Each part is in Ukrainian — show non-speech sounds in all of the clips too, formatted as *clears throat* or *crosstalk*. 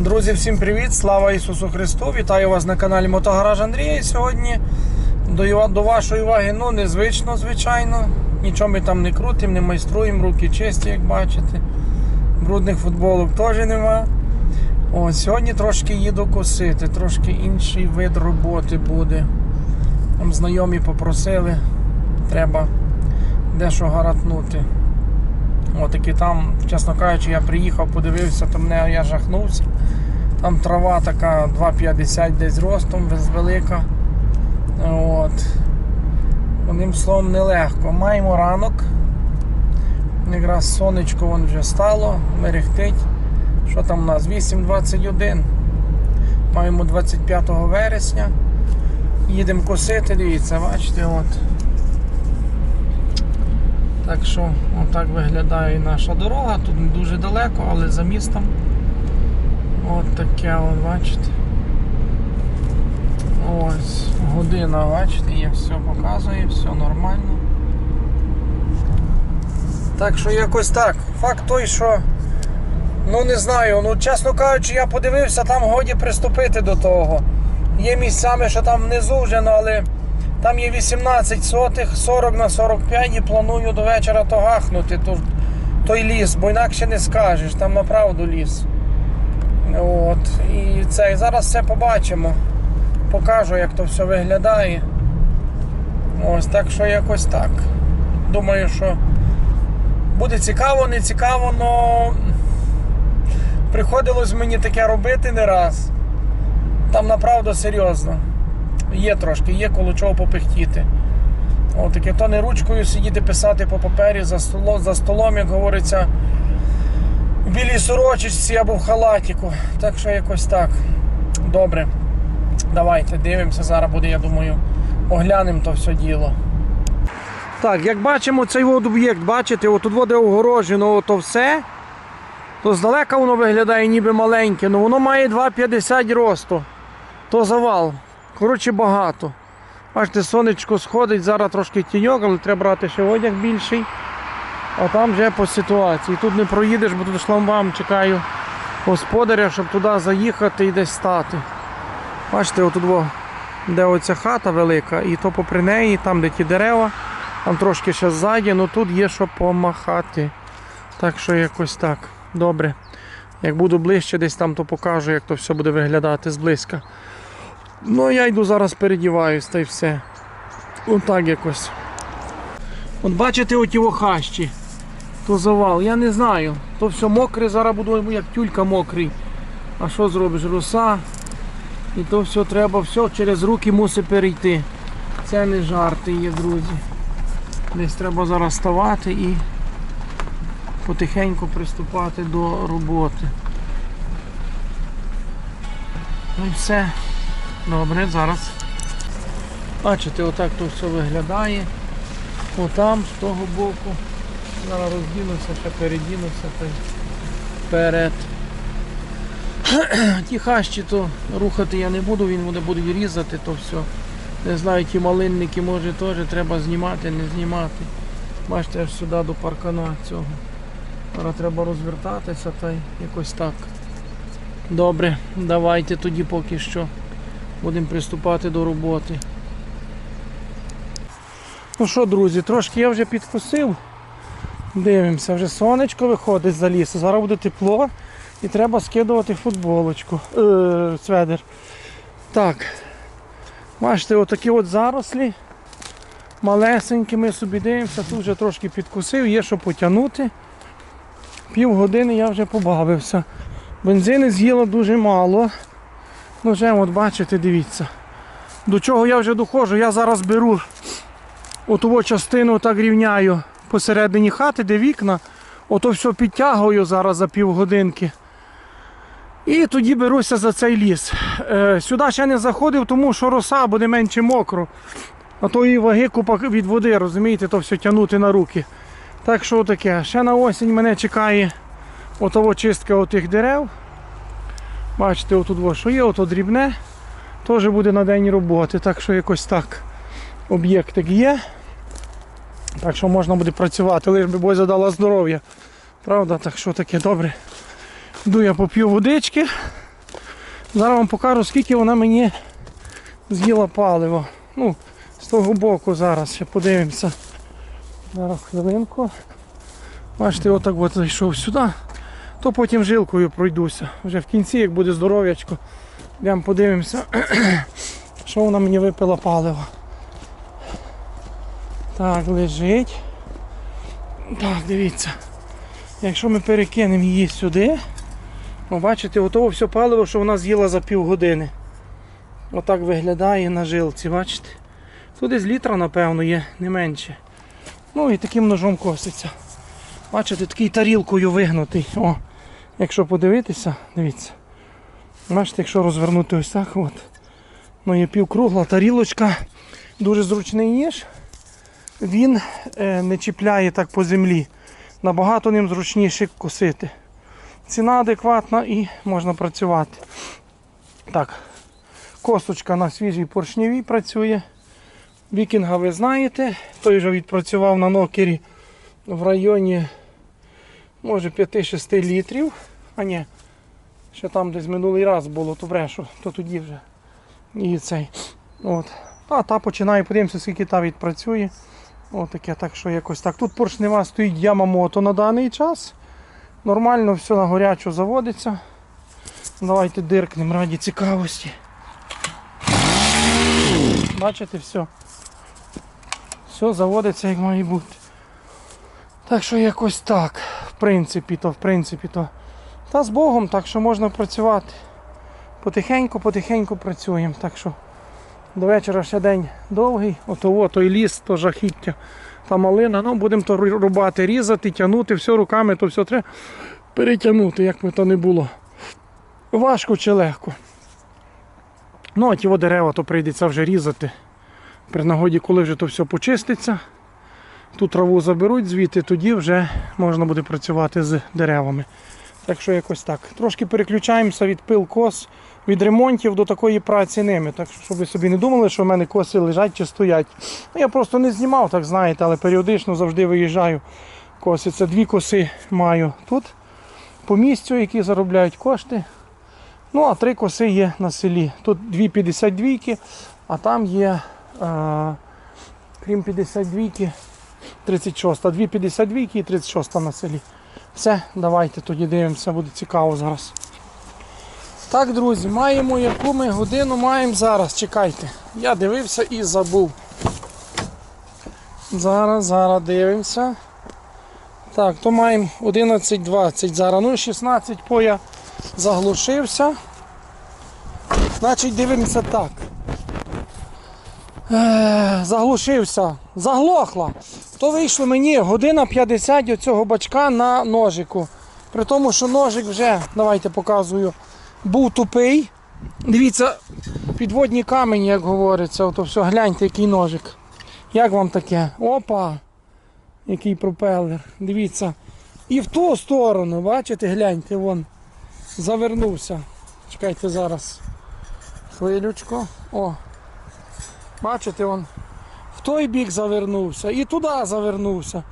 Друзі, всім привіт! Слава Ісусу Христу! Вітаю вас на каналі Мотогараж Андрія. Сьогодні до, до вашої уваги, ну незвично, звичайно. Нічого ми там не крутимо, не майструємо, руки чисті, як бачите. Брудних футболок теж нема. О, сьогодні трошки їду косити, трошки інший вид роботи буде. Там знайомі попросили, треба дещо гаратнути. Отакі там, чесно кажучи, я приїхав, подивився, то мене я жахнувся. Там трава така 2,50 десь ростом, велика. От. Одним словом, нелегко. Маємо ранок. Якраз сонечко вон вже стало, мерехтить. Що там у нас? 8.21. Маємо 25 вересня. Їдемо косити, дивіться, бачите, от. Так що отак виглядає і наша дорога. Тут не дуже далеко, але за містом. От таке, от, бачите. Ось, година, бачите, є все показує, все нормально. Так що якось так. Факт той, що. Ну не знаю, ну чесно кажучи, я подивився, там годі приступити до того. Є місцями, що там внизу вже, ну, але там є 18 сотих, 40 на 45 і планую до вечора то гахнути ту, той ліс, бо інакше не скажеш, там направду ліс. От. І це, і зараз все побачимо. Покажу, як то все виглядає. Ось так що якось так. Думаю, що буде цікаво, не цікаво, але приходилось мені таке робити не раз. Там направду серйозно. Є трошки, є коло чого попихтіти. О, таке, то не ручкою сидіти писати по папері за столом, за столом, як говориться, в білій сорочечці або в халатіку. Так що якось так. Добре. Давайте дивимося, зараз буде, я думаю, оглянемо то все діло. Так, як бачимо, цей от об'єкт, бачите, отут воде огорожено, то все. То здалека воно виглядає ніби маленьке, але воно має 2,50 росту. То завал. Коротше, багато. Бачите, сонечко сходить, зараз трошки тіньок, але треба брати ще одяг більший. А там вже по ситуації. Тут не проїдеш, бо тут шламбам чекаю господаря, щоб туди заїхати і десь стати. Бачите, отут де оця хата велика, і то попри неї, там де ті дерева, там трошки ще ззаді, ну тут є що помахати. Так що якось так. Добре. Як буду ближче десь там, то покажу, як то все буде виглядати зблизька. Ну, я йду зараз передіваюсь та й все. Отак якось. От бачите оті хащі. То завал, я не знаю. То все мокре, зараз буду як тюлька мокрий. А що зробиш? Роса. І то все треба, все через руки мусить перейти. Це не жарти є, друзі. Десь треба зараз ставати і потихеньку приступати до роботи. Ну і все. Добре, зараз. Бачите, отак то все виглядає. Отам, з того боку. Зараз роздінуся, ще передінуся та вперед. Ті хащі то рухати я не буду, він буде буде різати, то все. Не знаю, ті малинники може теж треба знімати, не знімати. Бачите, аж сюди до паркана цього. Зараз треба розвертатися та якось так. Добре, давайте тоді поки що будемо приступати до роботи. Ну що, друзі, трошки я вже підкусив. Дивимося, вже сонечко виходить за лісу. Зараз буде тепло і треба скидувати футболочку. Е, сведер. Так. Бачите, отакі от зарослі. Малесенькі ми собі дивимося, тут вже трошки підкусив, є що потягнути. Пів години я вже побавився. Бензини з'їло дуже мало. Ну вже от бачите, дивіться. До чого я вже доходжу, я зараз беру оту частину так рівняю посередині хати, де вікна. Ото все підтягую зараз за півгодинки. І тоді беруся за цей ліс. Е, сюди ще не заходив, тому що роса буде менше мокро. А то і ваги купа від води, розумієте, то все тягнути на руки. Так що таке. Ще на осінь мене чекає отово чистка отих дерев. Бачите, отут що є, ото дрібне. Теж буде на день роботи. Так що якось так об'єктик є. Так що можна буде працювати, лиш би Бозя дала здоров'я. Правда, так що таке добре. Йду я поп'ю водички. Зараз вам покажу, скільки вона мені з'їла паливо. Ну, з того боку зараз ще подивимося. Зараз хвилинку. Бачите, отак от зайшов сюди, то потім жилкою пройдуся. Вже в кінці, як буде здоров'ячко, йдемо подивимося, *clears throat* що вона мені випила паливо. Так, лежить. Так, дивіться. Якщо ми перекинемо її сюди, ви бачите, готово все паливо, що вона з'їла за півгодини. Отак виглядає на жилці, бачите? Тут десь літра, напевно, є, не менше. Ну і таким ножом коситься. Бачите, такий тарілкою вигнутий. О, якщо подивитися, дивіться. Бачите, якщо розвернути ось так, от. Ну є півкругла тарілочка, дуже зручний ніж. Він е, не чіпляє так по землі. Набагато ним зручніше косити. Ціна адекватна і можна працювати. Так, косточка на свіжій поршневій працює. Вікінга ви знаєте, той вже відпрацював на нокері в районі може 5-6 літрів. А ні, ще там десь минулий раз було, то брешу, то тоді вже. І цей. От. А та починає, подивимося, скільки та відпрацює. Отаке, так що якось так. Тут поршнева стоїть Ямамото на даний час. Нормально все на горячу заводиться. Давайте диркнемо раді цікавості. Бачите, все. Все заводиться як має бути. Так що якось так. В принципі, то, в принципі, то. Та з Богом, так що можна працювати. Потихеньку, потихеньку працюємо. Так що до вечора ще день довгий. Ото той ліс, то жахіття. Та малина. Ну, будемо то рубати, різати, тягнути, все руками, то все треба перетягнути, як би то не було. Важко чи легко. Ну, а ті дерева то прийдеться вже різати. При нагоді, коли вже то все почиститься, ту траву заберуть звідти, тоді вже можна буде працювати з деревами. Так що якось так. Трошки переключаємося від пил кос, від ремонтів до такої праці ними. Так що, щоб ви собі не думали, що в мене коси лежать чи стоять. Ну, Я просто не знімав, так знаєте, але періодично завжди виїжджаю коси. Це дві коси маю тут по місцю, які заробляють кошти. Ну, а три коси є на селі. Тут дві 52, а там є, е, крім 52, 36. Дві 52 і 36 на селі. Все, давайте тоді дивимося, буде цікаво зараз. Так, друзі, маємо яку ми годину маємо зараз. Чекайте. Я дивився і забув. Зараз, зараз дивимося. Так, то маємо 11.20 зараз. Ну, 16 по заглушився. Значить, дивимося так. Заглушився. Заглохла. То вийшло мені година 50 оцього бачка на ножику. При тому, що ножик вже, давайте показую, був тупий. Дивіться, підводні камені, як говориться, ото все, гляньте, який ножик. Як вам таке? Опа! Який пропелер. Дивіться. І в ту сторону, бачите, гляньте, вон. Завернувся. Чекайте зараз. Хвилючку. О. Бачите, он в той бік завернувся, і туди завернувся.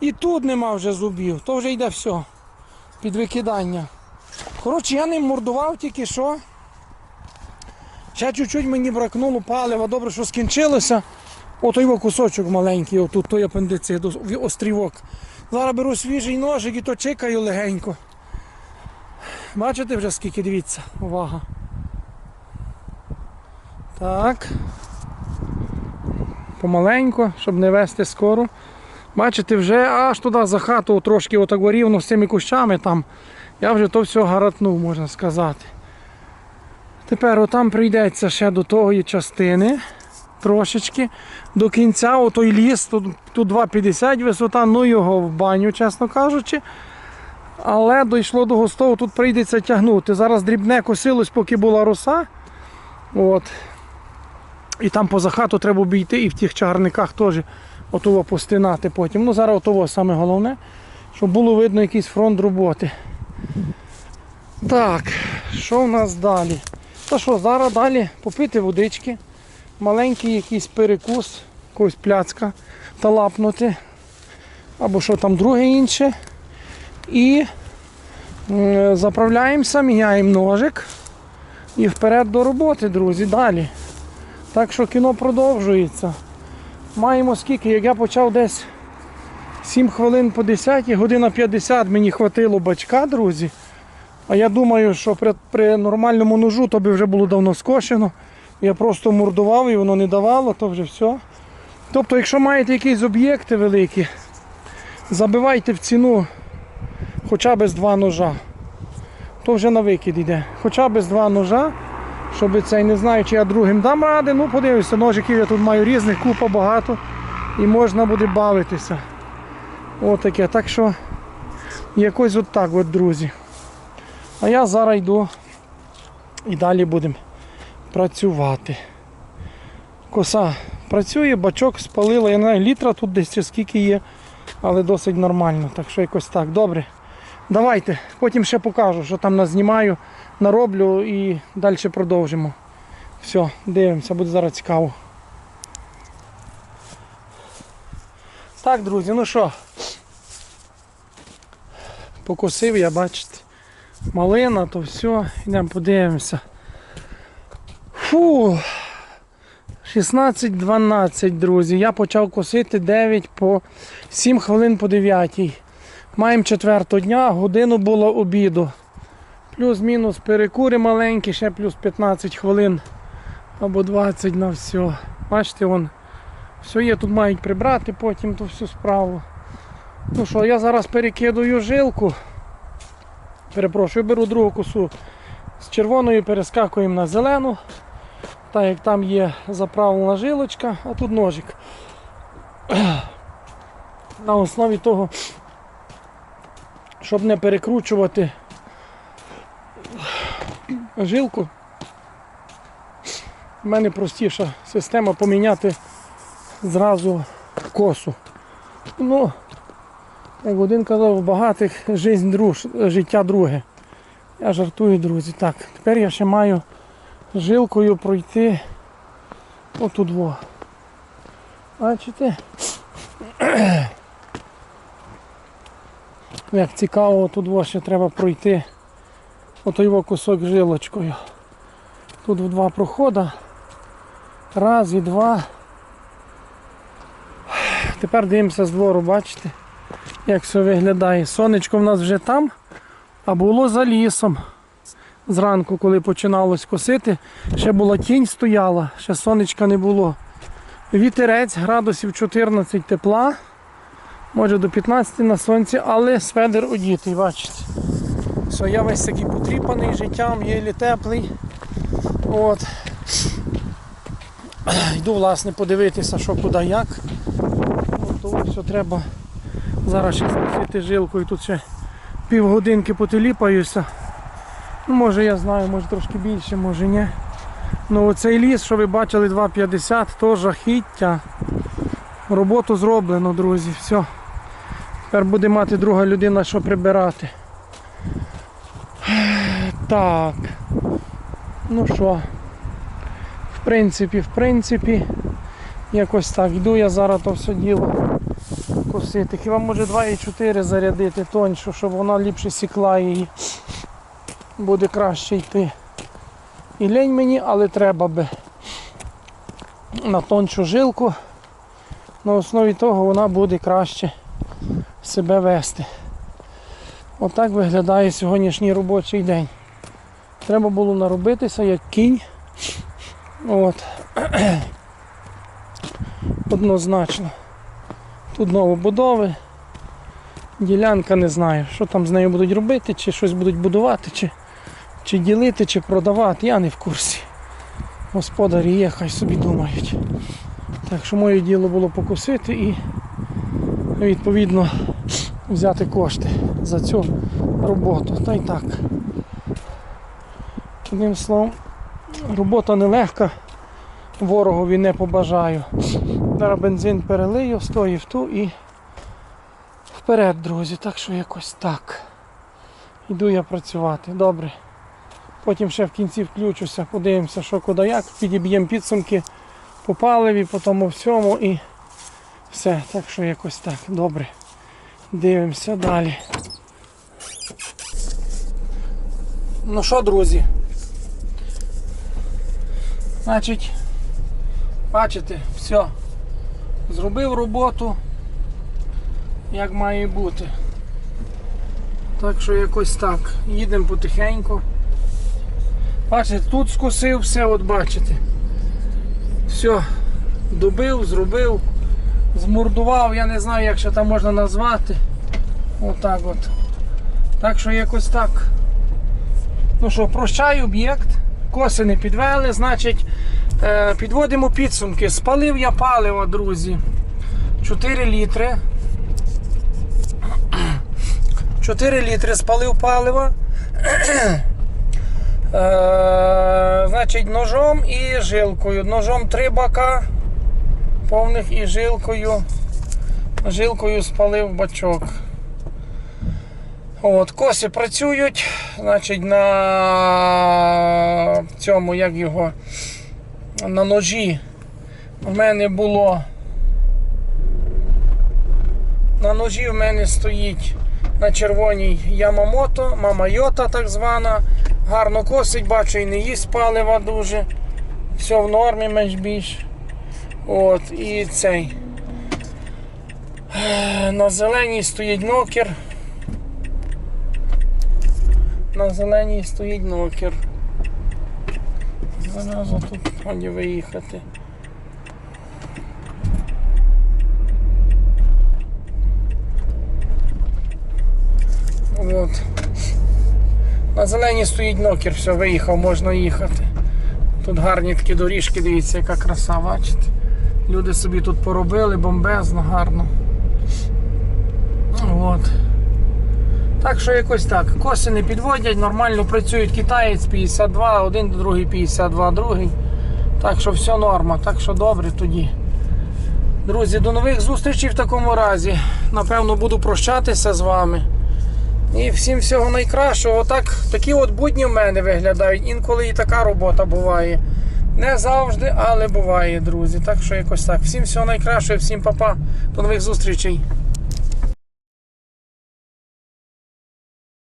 І тут нема вже зубів, то вже йде все. Під викидання. Коротше, я ним мордував тільки що. Ще чуть-чуть мені бракнуло палива, добре, що скінчилося. Ото його кусочок маленький, отут той апендицит, острівок. Зараз беру свіжий ножик і то чекаю легенько. Бачите вже скільки, дивіться, увага. Так. Помаленько, щоб не вести скоро. Бачите, вже аж туди за хату трошки отак рівно з цими кущами там. Я вже то все гаратнув, можна сказати. Тепер отам прийдеться ще до тої частини трошечки. До кінця отой ліс, тут, тут 2,50 висота, ну його в баню, чесно кажучи. Але дійшло до густого, тут прийдеться тягнути. Зараз дрібне косилось, поки була роса. От. І там поза хату треба обійти і в тих чагарниках теж отово постинати потім. Ну зараз отово саме головне, щоб було видно якийсь фронт роботи. Так, що в нас далі? Та що, зараз далі попити водички, маленький якийсь перекус, якогось пляцка та лапнути. Або що там друге інше. І заправляємося, міняємо ножик. І вперед до роботи, друзі, далі. Так що кіно продовжується. Маємо скільки, як я почав десь 7 хвилин по 10, година 50 мені хватило бачка, друзі. А я думаю, що при, при нормальному ножу то би вже було давно скошено. Я просто мордував і воно не давало, то вже все. Тобто, якщо маєте якісь об'єкти великі, забивайте в ціну хоча б з два ножа. То вже на викид йде. Хоча б з два ножа, щоб цей не знаю, чи я другим дам ради. Ну, подивлюся, ножиків я тут маю різних, купа багато. І можна буде бавитися. Отаке. Так що якось от так, от, друзі. А я зараз йду і далі будемо працювати. Коса працює, бачок спалила, я не знаю, літра тут десь скільки є, але досить нормально. Так що якось так. Добре. Давайте, потім ще покажу, що там назнімаю, нароблю і далі продовжимо. Все, дивимося, буде зараз цікаво. Так, друзі, ну що, покосив я, бачите, малина, то все, йдемо подивимося. Фу, 16-12, друзі. Я почав косити 9 по 7 хвилин по 9. Маємо четвертого дня, годину було обіду. Плюс-мінус перекури маленькі, ще плюс 15 хвилин або 20 на все. Бачите, вон, все є, тут мають прибрати потім ту всю справу. Ну що, я зараз перекидую жилку. Перепрошую, беру другу косу з червоною, перескакуємо на зелену. Так як там є заправлена жилочка, а тут ножик. *clears throat* На основі того, щоб не перекручувати жилку. У мене простіша система поміняти зразу косу. Ну, як один казав, у багатих жизнь друж, життя друге. Я жартую, друзі. Так, тепер я ще маю жилкою пройти отут во. Бачите? Як цікаво, тут ще треба пройти ото його кусок жилочкою. Тут в два проходи. Раз і два. Тепер дивимося з двору, бачите, як все виглядає. Сонечко в нас вже там, а було за лісом. Зранку, коли починалось косити, ще була тінь стояла, ще сонечка не було. Вітерець, градусів 14 тепла, може до 15 на сонці, але сведер одітий, бачите. Все, я весь такий потріпаний життям, єлі теплий. От. Йду власне подивитися, що куди як. От, то все треба зараз ще скосити жилкою, тут ще півгодинки потиліпаюся. Ну, може я знаю, може трошки більше, може ні. Ну оцей ліс, що ви бачили 2,50, то жахіття. Роботу зроблено, друзі. Все. Тепер буде мати друга людина, що прибирати. Так. Ну що, в принципі, в принципі, якось так. Йду я зараз то все діло косити. Хіба може 2,4 зарядити тоньшу, щоб вона ліпше сікла її буде краще йти. І лень мені, але треба би на тончу жилку. На основі того вона буде краще себе вести. Отак виглядає сьогоднішній робочий день. Треба було наробитися як кінь. От. *clears throat* Однозначно. Тут новобудови. Ділянка не знаю, що там з нею будуть робити, чи щось будуть будувати, чи чи ділити, чи продавати, я не в курсі. Господарі є, хай собі думають. Так що моє діло було покусити і відповідно взяти кошти за цю роботу. Та й так. Одним словом, робота нелегка, ворогові не побажаю. Зараз бензин перелию, стою в ту і вперед, друзі. Так що якось так. Йду я працювати. Добре. Потім ще в кінці включуся, подивимося, що куди як, підіб'ємо підсумки по паливі, по тому всьому і все. Так що якось так. Добре. Дивимося далі. Ну що, друзі? Значить, бачите, все. Зробив роботу, як має бути. Так що якось так. Їдемо потихеньку. Бачите, тут скосив все, от бачите. Все, добив, зробив, змордував, я не знаю, як ще там можна назвати. Отак от. Так що якось так. Ну що, прощай об'єкт. Коси не підвели, значить, е, підводимо підсумки. Спалив я паливо, друзі. 4 літри. 4 літри спалив паливо. Е, значить, ножом і жилкою. Ножом 3 бака повних і жилкою. Жилкою спалив бачок. От, коси працюють, значить, на цьому, як його, на ножі в мене було. На ножі в мене стоїть на червоній Ямамото, мама Йота так звана. Гарно косить, бачу, і не їсть палива дуже. Все в нормі менш більш. От, і цей. На зеленій стоїть нокер. На зеленій стоїть нокер. Зараз тут годі виїхати. От. На зеленій стоїть нокер, все, виїхав, можна їхати. Тут гарні такі доріжки, дивіться, яка краса, бачите. Люди собі тут поробили, бомбезно, гарно. От. Так що якось так. Коси не підводять, нормально працюють китаєць 52, один другий 52, другий. Так що все норма, так що добре тоді. Друзі, до нових зустрічей в такому разі. Напевно, буду прощатися з вами. І всім всього найкращого. Отак, такі от будні в мене виглядають. Інколи і така робота буває. Не завжди, але буває, друзі. Так що якось так. Всім всього найкращого, всім па-па. До нових зустрічей.